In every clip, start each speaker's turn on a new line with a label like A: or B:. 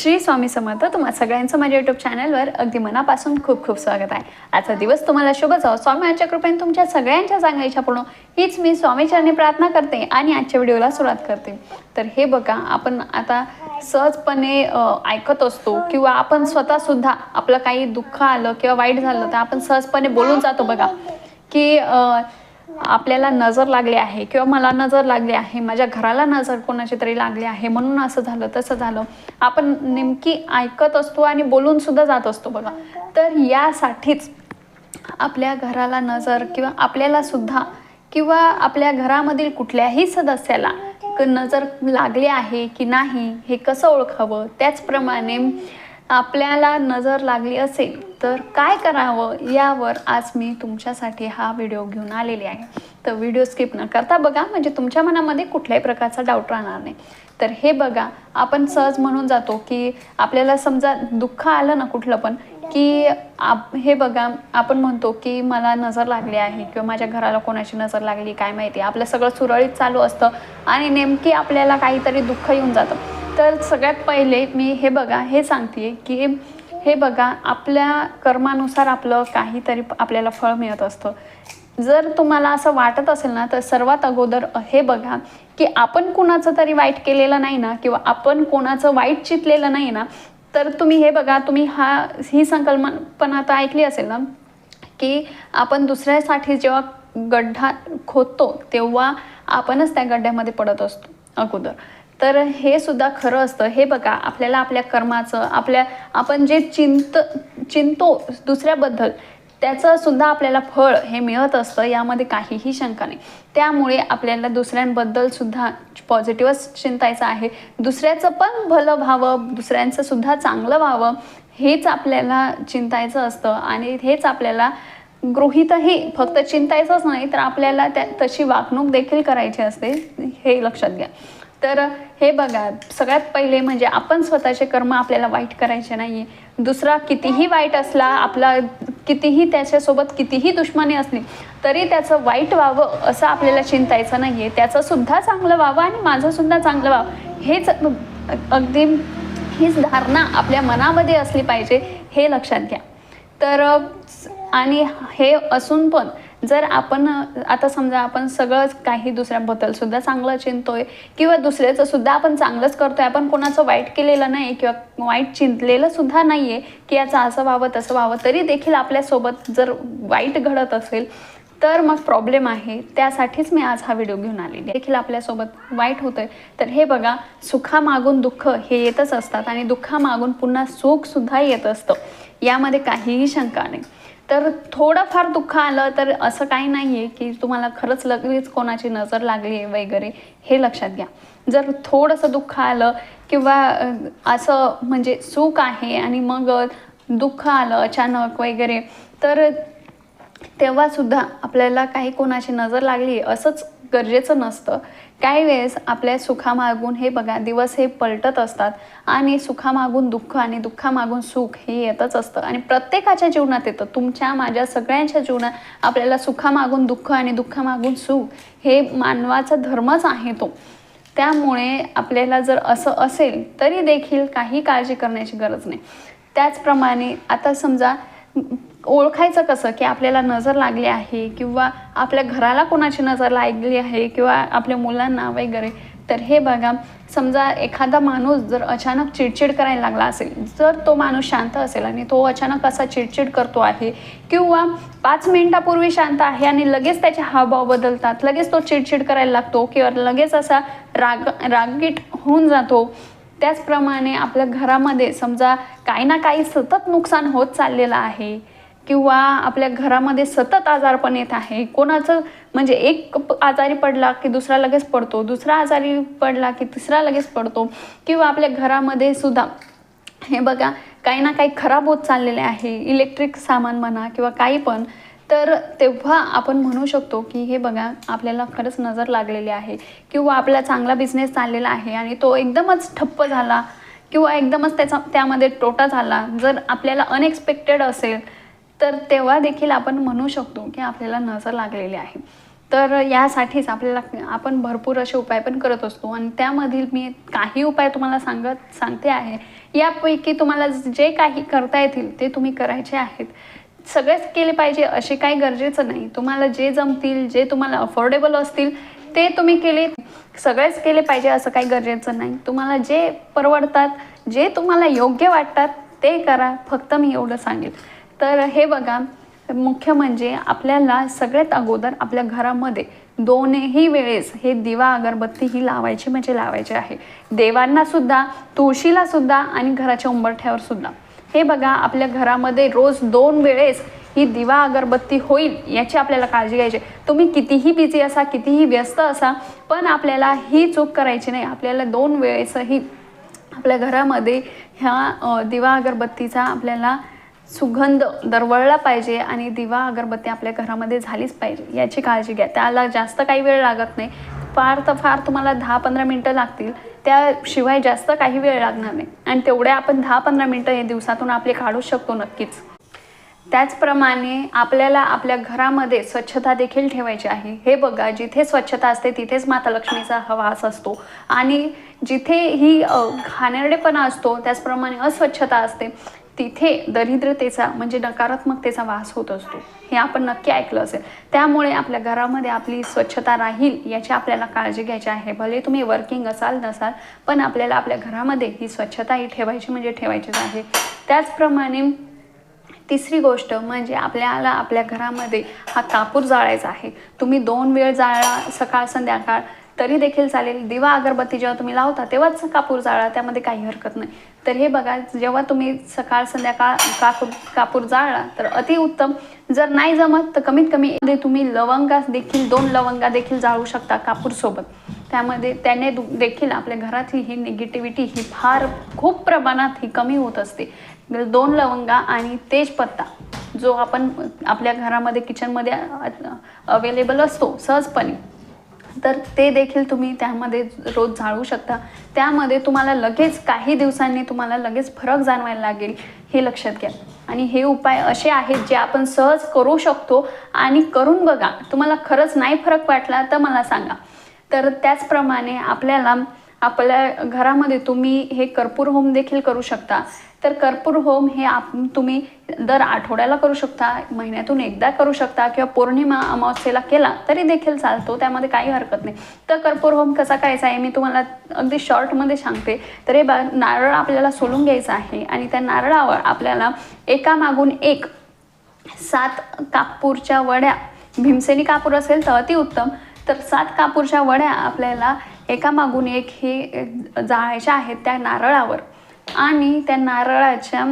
A: श्री स्वामी समर्थ तुम्हा सगळ्यांचं माझ्या युट्यूब चॅनलवर अगदी मनापासून खूप खूप स्वागत आहे. आजचा दिवस तुम्हाला शुभ जाओ स्वामीच्या कृपेने तुमच्या सगळ्यांच्या चांगल्या इच्छा पूर्ण हीच मी स्वामीचरणी प्रार्थना करते आणि आजच्या व्हिडिओला सुरुवात करते. तर हे बघा आपण आता सहजपणे ऐकत असतो किंवा आपण स्वतः सुद्धा आपलं काही दुःख आलं किंवा वाईट झालं तर आपण सहजपणे बोलून जातो बघा. की आपल्याला नजर लागली आहे किंवा मला नजर लागली आहे माझ्या घराला नजर कोणाची तरी लागली आहे म्हणून असं झालं तसं झालं. आपण नेमकी ऐकत असतो आणि बोलून सुद्धा जात असतो बघा. तर यासाठीच आपल्या घराला नजर किंवा आपल्याला सुद्धा किंवा आपल्या घरामधील कुठल्याही सदस्याला क- नजर लागली आहे की नाही हे कसं ओळखावं? त्याचप्रमाणे आपल्याला नजर लागली असेल तर काय करावं यावर आज मी तुमच्यासाठी हा व्हिडिओ घेऊन आलेली आहे. तर व्हिडिओ स्किप न करता बघा म्हणजे तुमच्या मनामध्ये कुठल्याही प्रकारचा डाऊट राहणार नाही. तर हे बघा आपण सहज म्हणून जातो की आपल्याला समजा दुःख आलं ना कुठलं पण की आप हे बघा आपण म्हणतो की मला नजर लागली आहे किंवा माझ्या घराला कोणाची नजर लागली काय माहिती आपलं सगळं सुरळीत चालू असतं आणि नेमकी आपल्याला काहीतरी दुःख येऊन जातं. तर सगळ्यात पहिले मी हे बघा हे सांगते की हे बघा आपल्या कर्मानुसार आपलं काहीतरी आपल्याला फळ मिळत असतं. जर तुम्हाला असं वाटत असेल ना तर सर्वात अगोदर हे बघा की आपण कोणाचं तरी वाईट केलेलं नाही ना किंवा आपण कोणाचं वाईट चितलेलं नाही ना तर तुम्ही हे बघा तुम्ही हा ही संकल्पना आता ऐकली असेल ना की आपण दुसऱ्यासाठी जेव्हा गड्ढा खोदतो तेव्हा आपणच त्या गड्ड्यामध्ये पडत असतो अगोदर. तर हे सुद्धा खरं असतं. हे बघा आपल्याला आपल्या कर्माचं आपल्या आपण जे चिंत चिंतो दुसऱ्याबद्दल त्याचं सुद्धा आपल्याला फळ हे मिळत असतं यामध्ये काहीही शंका नाही. त्यामुळे आपल्याला दुसऱ्यांबद्दल सुद्धा पॉझिटिव्हच चिंतायचं आहे. दुसऱ्याचं पण भलं व्हावं दुसऱ्यांचं सुद्धा चांगलं व्हावं हेच आपल्याला चिंतायचं असतं. आणि हेच आपल्याला गृहीतही फक्त चिंतायचंच नाही तर आपल्याला त्या तशी वागणूक देखील करायची असते हे लक्षात घ्या. तर हे बघा सगळ्यात पहिले म्हणजे आपण स्वतःचे कर्म आपल्याला वाईट करायचे नाही दुसरा कितीही वाईट असला आपला कितीही त्याच्यासोबत कितीही दुश्मनी असली तरी त्याचं वाईट व्हावं असं आपल्याला चिंतायचं नाही आहे त्याचंसुद्धा चांगलं व्हावं आणि माझंसुद्धा चांगलं व्हावं. हेच अगदी हीच धारणा आपल्या मनामध्ये असली पाहिजे हे लक्षात घ्या. तर आणि हे असून पण जर आपण आता समजा आपण सगळंच काही दुसऱ्याबद्दल सुद्धा चांगलं चिंतोय किंवा दुसऱ्याचं सुद्धा आपण चांगलंच करतोय आपण कोणाचं वाईट केलेलं नाही किंवा वाईट चिंतलेलं सुद्धा नाही आहे की याचं असं व्हावं तसं व्हावं तरी देखील आपल्यासोबत जर वाईट घडत असेल तर मग प्रॉब्लेम आहे. त्यासाठीच मी आज हा व्हिडिओ घेऊन आलेली आहे. देखील आपल्यासोबत वाईट होतंय. तर हे बघा सुखामागून दुःख हे येतच असतात आणि दुःखामागून पुन्हा सुखसुद्धा येत असतं. यामध्ये काहीही शंका नाही. तर थोडंफार दुःख आलं तर असं काही नाही आहे की तुम्हाला खरंच लगेच कोणाची नजर लागली आहे वगैरे हे लक्षात घ्या. जर थोडंसं दुःख आलं किंवा असं म्हणजे सुख आहे आणि मग दुःख आलं अचानक वगैरे तर तेव्हा सुद्धा आपल्याला काही कोणाची नजर लागली असंच गरजेचं नसतं. काही वेळेस आपल्या सुखामागून हे बघा दिवस हे पलटत असतात आणि सुखामागून दुःख आणि दुःखामागून सुख हे येतच असतं. आणि प्रत्येकाच्या जीवनात येतं. तुमच्या माझ्या सगळ्यांच्या जीवनात आपल्याला सुखामागून दुःख आणि दुःखामागून सुख हे मानवाचा धर्मच आहे तो. त्यामुळे आपल्याला जर असं असेल तरी देखील काही काळजी करण्याची गरज नाही. त्याचप्रमाणे आता समजा ओळखायचं कसं? की आपल्याला नजर लागली आहे किंवा आपल्या घराला कोणाची नजर लागली आहे किंवा आपल्या मुलांना वगैरे? तर हे बघा समजा एखादा माणूस जर अचानक चिडचिड करायला लागला असेल जर तो माणूस शांत असेल आणि तो अचानक असा चिडचिड करतो आहे किंवा पाच मिनिटापूर्वी शांत आहे आणि लगेच त्याचे हावभाव बदलतात लगेच तो चिडचिड करायला लागतो किंवा लगेच असा राग रागीट होऊन जातो त्याचप्रमाणे आपल्या घरामध्ये समजा काही ना काही सतत नुकसान होत चाललेलं आहे किंवा आपल्या घरामध्ये सतत आजारपण येत आहे. कोणाचं म्हणजे एक आजारी पडला की दुसरा लगेच पडतो दुसरा आजारी पडला की तिसरा लगेच पडतो किंवा आपल्या घरामध्ये सुद्धा हे बघा काही ना काही खराब होत चाललेले आहे इलेक्ट्रिक सामान म्हणा किंवा काही पण तर तेव्हा आपण म्हणू शकतो की हे बघा आपल्याला खरंच नजर लागलेली आहे किंवा आपला चांगला बिझनेस चाललेला आहे आणि तो एकदमच ठप्प झाला किंवा एकदमच त्याचा त्यामध्ये तोटा झाला. जर आपल्याला अनएक्सपेक्टेड असेल तर तेव्हा देखील आपण म्हणू शकतो की आपल्याला नजर लागलेली आहे. तर यासाठीच आपल्याला आपण भरपूर असे उपाय पण करत असतो. आणि त्यामधील मी काही उपाय तुम्हाला सांगत सांगते आहे. यापैकी तुम्हाला जे काही करता येतील ते तुम्ही करायचे आहेत. सगळेच केले पाहिजे असे काही गरजेचं नाही. तुम्हाला जे जमतील जे तुम्हाला अफोर्डेबल असतील ते तुम्ही केले. सगळेच केले पाहिजे असं काही गरजेचं नाही. तुम्हाला जे परवडतात जे तुम्हाला योग्य वाटतात ते करा. फक्त मी एवढं सांगेल. तर हे बघा मुख्य म्हणजे आपल्याला सगळ्यात अगोदर आपल्या घरामध्ये दोनही वेळेस हे दिवा अगरबत्ती ही लावायची म्हणजे लावायची आहे. देवांना सुद्धा तुळशीला सुद्धा आणि घराच्या उंबरठ्यावर सुद्धा. हे बघा आपल्या घरामध्ये रोज दोन वेळेस ही दिवा अगरबत्ती होईल याची आपल्याला काळजी घ्यायची तुम्ही कितीही बिझी असा कितीही व्यस्त असा पण आपल्याला ही चूक करायची नाही. आपल्याला दोन वेळेसही आपल्या घरामध्ये ह्या दिवा अगरबत्तीचा आपल्याला सुगंध दरवळला पाहिजे आणि दिवा अगरबत्ती आपल्या घरामध्ये झालीच पाहिजे याची काळजी घ्या. त्याला जास्त काही वेळ लागत नाही. फार तर फार तुम्हाला दहा पंधरा मिनटं लागतील. त्याशिवाय जास्त काही वेळ लागणार नाही. आणि तेवढे आपण दहा पंधरा मिनटं हे दिवसातून आपले काढू शकतो नक्कीच. त्याचप्रमाणे आपल्याला आपल्या घरामध्ये स्वच्छता देखील ठेवायची आहे. हे बघा जिथे स्वच्छता असते तिथेच माता लक्ष्मीचा हवास असतो. आणि जिथे ही घाणेरडेपणा असतो त्याचप्रमाणे अस्वच्छता असते. तिथे दरिद्रतेचा म्हणजे नकारात्मकतेचा वास होत असतो. हे आपण नक्की ऐकलं असेल. त्यामुळे आपल्या घरामध्ये आपली स्वच्छता राहील याची आपल्याला काळजी घ्यायची आहे. भले तुम्ही वर्किंग असाल नसाल पण आपल्याला आपल्या घरामध्ये ही स्वच्छता ही ठेवायची म्हणजे ठेवायचीच आहे. त्याचप्रमाणे तिसरी गोष्ट म्हणजे आपल्याला आपल्या घरामध्ये हा कापूर जाळायचा आहे. तुम्ही दोन वेळ जाळा सकाळ संध्याकाळ तरी देखील चालेल. दिवा अगरबत्ती जेव्हा तुम्ही लावता तेव्हाच कापूर जाळा त्यामध्ये काही हरकत नाही. तर हे बघा जेव्हा तुम्ही सकाळ संध्याकाळ कापूर कापूर जाळला तर अतिउत्तम जर नाही जमत तर कमीत कमी तुम्ही लवंगा देखील दोन लवंगा देखील जाळू शकता कापूर सोबत. त्यामध्ये त्याने दु- देखील आपल्या घरातली ही निगेटिव्हिटी ही फार खूप प्रमाणात ही कमी होत असते. दोन लवंगा आणि तेजपत्ता जो आपण आपल्या घरामध्ये किचनमध्ये अवेलेबल असतो सहजपणे. तर ते देखील तुम्ही त्यामध्ये रोज जाळू शकता. त्यामध्ये तुम्हाला लगेच काही दिवसांनी तुम्हाला लगेच फरक जाणवायला लागेल हे लक्षात घ्या. आणि हे उपाय असे आहेत जे आपण सहज करू शकतो आणि करून बघा. तुम्हाला खरंच नाही फरक वाटला तर मला सांगा. तर त्याचप्रमाणे आपल्याला आपल्या घरामध्ये तुम्ही हे कर्पूर होम देखील करू शकता. तर कर्पूर होम हे आप तुम्ही दर आठवड्याला करू शकता महिन्यातून एकदा करू शकता किंवा पौर्णिमा अमावस्येला केला तरी देखील चालतो त्यामध्ये काही हरकत नाही. तर कर्पूर होम कसा करायचा आहे मी तुम्हाला अगदी शॉर्टमध्ये सांगते. तर हे बा नारळ आपल्याला सोलून घ्यायचं आहे आणि त्या नारळावर आपल्याला एकामागून एक सात कापूरच्या वड्या भीमसेनी कापूर असेल तर अतिउत्तम. तर सात कापूरच्या वड्या आपल्याला एकामागून एक हे जाळायच्या आहेत त्या नारळावर. आणि त्या नारळाच्या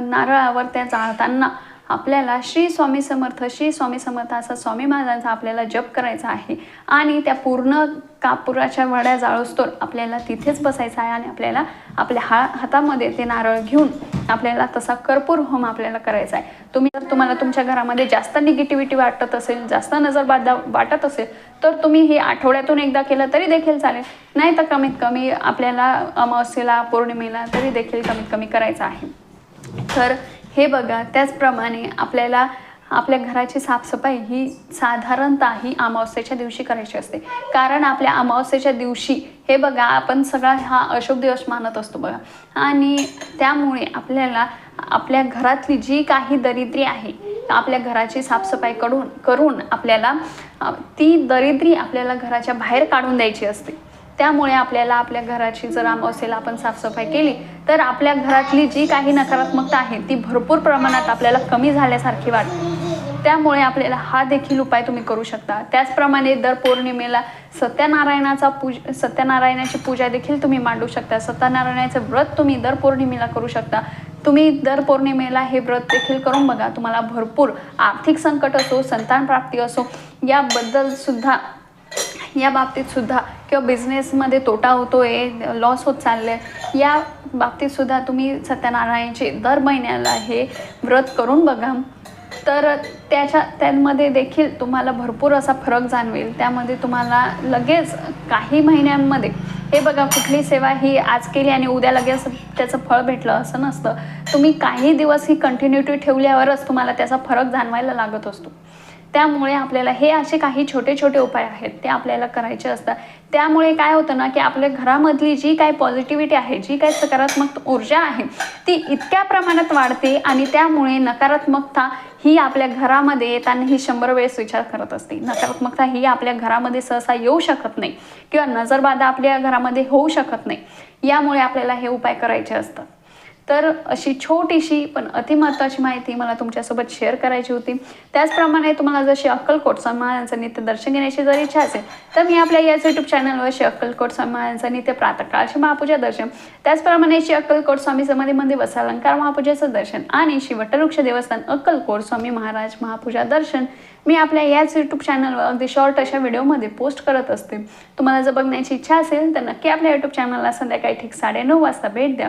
A: नारळावर त्या जाळताना आपल्याला श्री स्वामी समर्थ श्री स्वामी समर्थ असा स्वामी महाराजांचा आपल्याला जप करायचा आहे. आणि त्या पूर्ण कापुराच्या वड्या जाळोस्तोर आपल्याला तिथेच बसायचं आहे आणि आपल्याला आपल्या हा हातामध्ये ते नारळ घेऊन आपल्याला तसा कर्पूर होम आपल्याला करायचा आहे. तुम्ही जर तुम्हाला तुमच्या घरामध्ये जास्त निगेटिव्हिटी वाटत असेल जास्त नजर बाधा वाटत असेल तर तुम्ही हे आठवड्यातून एकदा केलं तरी देखील चालेल. नाही तर कमीत कमी आपल्याला अमावस्येला पौर्णिमेला तरी देखील कमीत कमी करायचं आहे. तर हे बघा त्याचप्रमाणे आपल्याला आपल्या घराची साफसफाई ही साधारणतः ही अमावस्येच्या दिवशी करायची असते. कारण आपल्या अमावस्येच्या दिवशी हे बघा आपण सगळा हा अशुभ दिवस मानत असतो बघा. आणि त्यामुळे आपल्याला आपल्या घरातली जी काही दरिद्री आहे आपल्या घराची साफसफाई करून करून आपल्याला ती दरिद्री आपल्याला घराच्या बाहेर काढून द्यायची असते. त्यामुळे आपल्याला आपल्या घराची जर असेल आपण साफसफाई केली तर आपल्या घरातली जी काही नकारात्मकता आहे ती भरपूर प्रमाणात आपल्याला कमी झाल्यासारखी वाटते. त्यामुळे आपल्याला हा देखील उपाय तुम्ही करू शकता. त्याचप्रमाणे दर पौर्णिमेला सत्यनारायणाचा पूज सत्यनारायणाची पूजा देखील तुम्ही मांडू शकता. सत्यनारायणाचं व्रत तुम्ही दर पौर्णिमेला करू शकता. तुम्ही दर पौर्णिमेला हे व्रत देखील करून बघा. तुम्हाला भरपूर आर्थिक संकट असो संतान प्राप्ती असो याबद्दल सुद्धा या बाबतीत सुद्धा किंवा बिझनेसमध्ये तोटा होतो आहे लॉस होत चालले या बाबतीतसुद्धा तुम्ही सत्यनारायणचे दर महिन्याला हे व्रत करून बघा. तर त्याच्या त्यांमध्ये देखील तुम्हाला भरपूर असा फरक जाणवेल. त्यामध्ये तुम्हाला लगेच काही महिन्यांमध्ये हे बघा कुठली सेवा ही आज केली आणि उद्या लगेच त्याचं फळ भेटलं असं नसतं. तुम्ही काही दिवस ही कंटिन्युटी ठेवल्यावरच तुम्हाला त्याचा फरक जाणवायला लागत असतो. त्यामुळे आपल्याला हे असे काही छोटे छोटे उपाय आहेत ते आपल्याला करायचे असतात. त्यामुळे काय होतं ना की आपल्या घरामधली जी काही पॉझिटिव्हिटी आहे जी काही सकारात्मक ऊर्जा आहे ती इतक्या प्रमाणात वाढते आणि त्यामुळे नकारात्मकता ही आपल्या घरामध्ये येताना ही शंभर वेळेस विचार करत असते. नकारात्मकता ही आपल्या घरामध्ये सहसा येऊ शकत नाही किंवा नजरबाधा आपल्या घरामध्ये होऊ शकत नाही. यामुळे आपल्याला हे उपाय करायचे असतात. तर अशी छोटीशी पण अतिमहत्वाची माहिती मला तुमच्यासोबत शेअर करायची होती. त्याचप्रमाणे तुम्हाला जशी अक्कलकोट स्वामी नित्य दर्शन घेण्याची जर इच्छा असेल तर मी आपल्या याच यूट्यूब चॅनलवर श्री अक्कलकोट स्वामी महाराजांचं नित्य प्रातःकाळचे महापूजा दर्शन त्याचप्रमाणे श्री अक्कलकोट स्वामी समाधी मंदिर वसालंकार महापूजेचं दर्शन आणि श्री वटवृक्ष देवस्थान अक्कलकोट स्वामी महाराज महापूजा दर्शन मी आपल्या याच यूट्यूब चॅनलवर अगदी शॉर्ट अशा व्हिडिओमध्ये पोस्ट करत असते. तुम्हाला जर बघण्याची इच्छा असेल तर नक्की आपल्या यूट्यूब चॅनलला संध्याकाळी ठीक साडेनऊ वाजता भेट द्या.